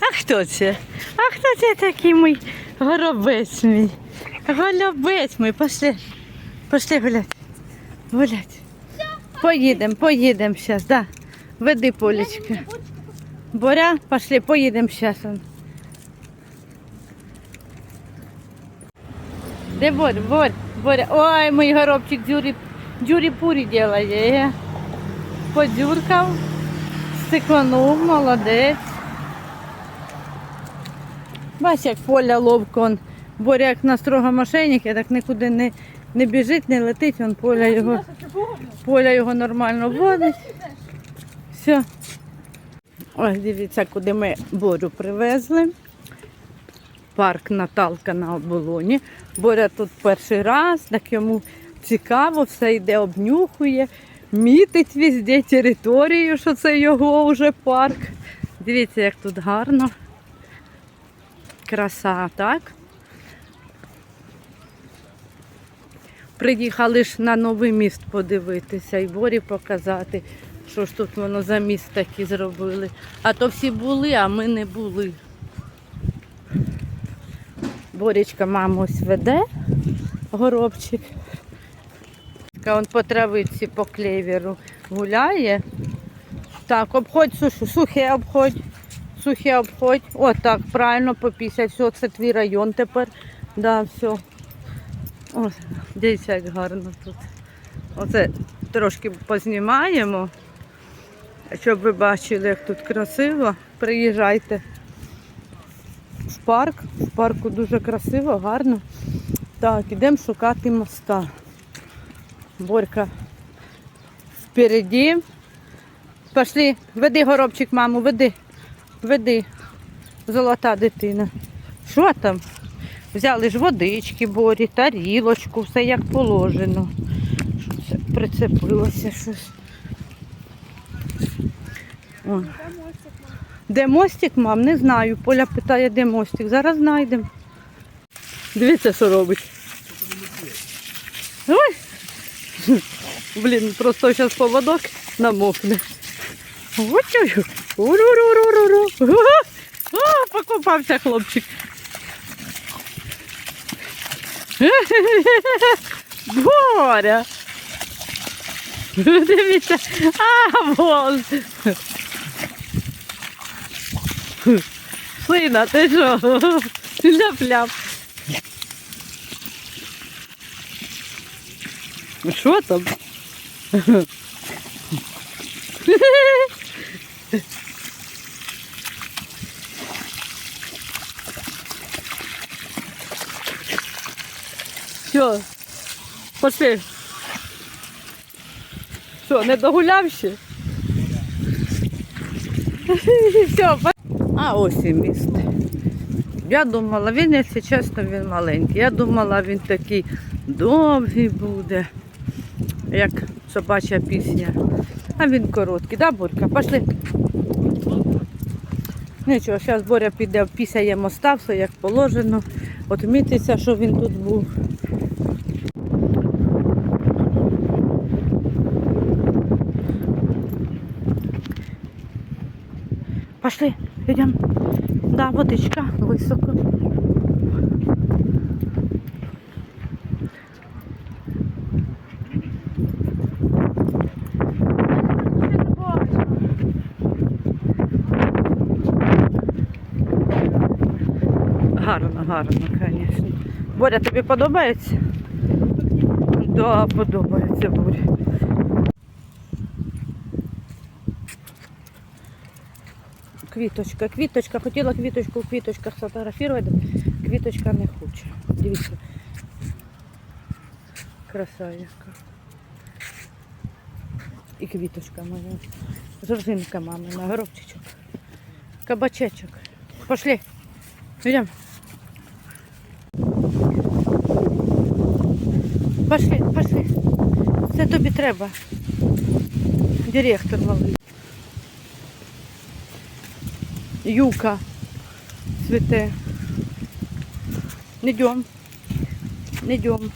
А хто це? А хто це такий мій горобець мій? Голубець мій, пошли. Пошли гулять. Гулять. Поїдемо, поїдемо зараз, да. Веди полечка. Боря, пошли, поїдемо зараз. Де Боря, Боря, Боря. Ой, мій горобчик дзюрі, дзюрі-пурі делає. Подзюркав, стиканув, молодець. Бач, як поля ловко. Боря як на строго мошенника, так нікуди не, не біжить, не летить, он поля його, поля його нормально водить. Все. Ось дивіться, куди ми Борю привезли. Парк Наталка на оболоні. Боря тут перший раз, так йому цікаво, все йде, обнюхує, мітить везде територію, що це його вже парк. Дивіться, як тут гарно. Краса, так? Приїхали ж на новий міст подивитися і Борі показати, що ж тут воно за міст такі зробили. А то всі були, а ми не були. Борічка маму ось веде, горобчик. Он по травиці, по клеверу гуляє. Так, обходь сухе обходь. Сухе обходь. О, так, правильно, по 50. Все, це твій район тепер. Да, все. О, дивіться, як гарно тут. Оце трошки познімаємо, щоб ви бачили, як тут красиво. Приїжджайте в парк. В парку дуже красиво, гарно. Так, ідемо шукати моста. Борька впереді. Пошли, веди горобчик, маму, веди. Веди. Золота дитина. Що там? Взяли ж водички, борі, тарілочку, все як положено. Що це прицепилося щось. О. Де мостик, мам? Не знаю. Поля питає, де мостик. Зараз знайдемо. Дивіться, що робить. Ой! Блін, просто зараз поводок намокне. Ой-ой-ой. Уру-ру-ру-ру-ру. О, покупався хлопчик. Боря. Дивіться. А, вон. Сина, ти що? Ляп-ляп. Що там? Все, пошли. Що, не догуляв ще? Все, а ось і міст. Я думала, він, якщо чесно, він маленький. Я думала, він такий довгий буде, як собача пісня. А він короткий, да, Борька? Пошли. Нічого, зараз Боря піде, пісяє моста, все як положено. Отмітиться, що він тут був. Пошли, йдемо. Да, водичка високо. Гарно, гарно, звісно. Боря, тобі подобається? Да, подобається, Боря. Квіточка, квіточка, хотіла квіточку в квіточках сфотографувати, квіточка не хоче. Дивіться. Краса яка. І квіточка моя. Жоржинка мамина, горобчичок. Кабачечок. Пошли. Йдемо. Пошли, пошли. Це тобі треба. Директор малий. Юка цвіте. Не йдем. Не йдем.